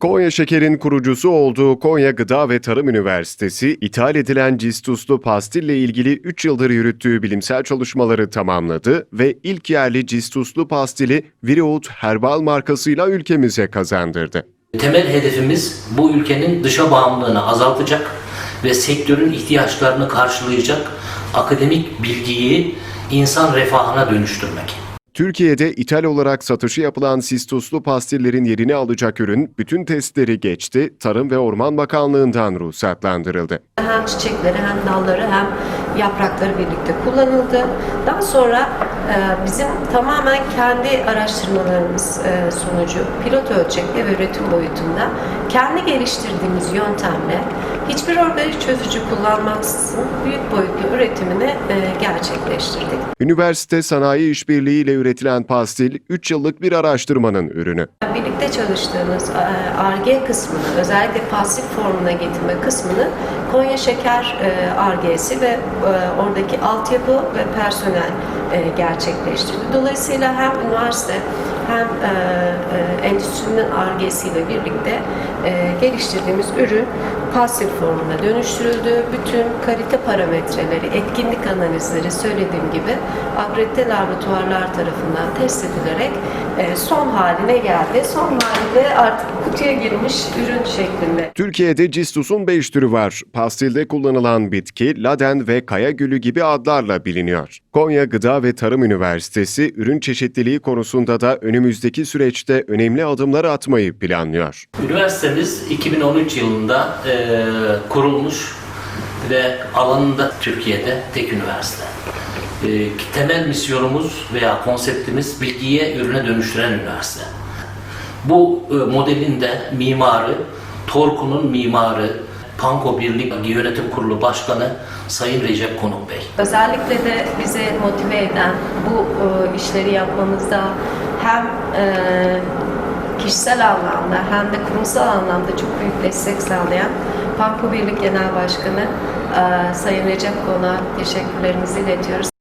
Konya Şeker'in kurucusu olduğu Konya Gıda ve Tarım Üniversitesi, ithal edilen cistuslu pastille ilgili 3 yıldır yürüttüğü bilimsel çalışmaları tamamladı ve ilk yerli cistuslu pastili Virout Herbal markasıyla ülkemize kazandırdı. Temel hedefimiz bu ülkenin dışa bağımlılığını azaltacak ve sektörün ihtiyaçlarını karşılayacak akademik bilgiyi insan refahına dönüştürmek. Türkiye'de ithal olarak satışı yapılan sistuslu pastillerin yerini alacak ürün bütün testleri geçti, Tarım ve Orman Bakanlığı'ndan ruhsatlandırıldı. Hem çiçekleri hem dalları hem yaprakları birlikte kullanıldı. Daha sonra bizim tamamen kendi araştırmalarımız e, sonucu pilot ölçekte ve üretim boyutunda kendi geliştirdiğimiz yöntemle hiçbir organik çözücü kullanmaksızın büyük boyutlu üretimini e, gerçekleştirdik. Üniversite Sanayi İşbirliği ile üretilen pastil 3 yıllık bir araştırmanın ürünü. Birlikte çalıştığımız ARGE kısmını, özellikle pasif formuna getirme kısmını Konya Şeker ARGE'si ve e, oradaki altyapı ve personel e, gerçekleştirdi. Dolayısıyla hem üniversite hem e, e, endüstrinin ARGE'siyle birlikte e, geliştirdiğimiz ürün pasif formuna dönüştürüldü. Bütün kalite parametreleri, etkinlik analizleri söylediğim gibi akredite laboratuvarlar tarafından test edilerek e, son haline geldi. Son halinde artık kutuya girmiş ürün şeklinde. Türkiye'de cistus'un 5 türü var. Pastilde kullanılan bitki, laden ve kaya gülü gibi adlarla biliniyor. Konya Gıda ve Tarım Üniversitesi ürün çeşitliliği konusunda da önümüzdeki süreçte önemli adımlar atmayı planlıyor. Üniversitemiz 2013 yılında eee, kurulmuş ve alanında Türkiye'de tek üniversite. Eee, temel misyonumuz veya konseptimiz bilgiye ürüne dönüştüren üniversite. Bu e, modelin de mimarı, Torku'nun mimarı, Panko Birlik Yönetim Kurulu Başkanı Sayın Recep Konuk Bey. Özellikle de bizi motive eden bu e, işleri yapmamızda hem e, kişisel anlamda hem de kurumsal anlamda çok büyük destek sağlayan Panko Birlik Genel Başkanı Sayın Recep Konuk'a teşekkürlerimizi iletiyoruz.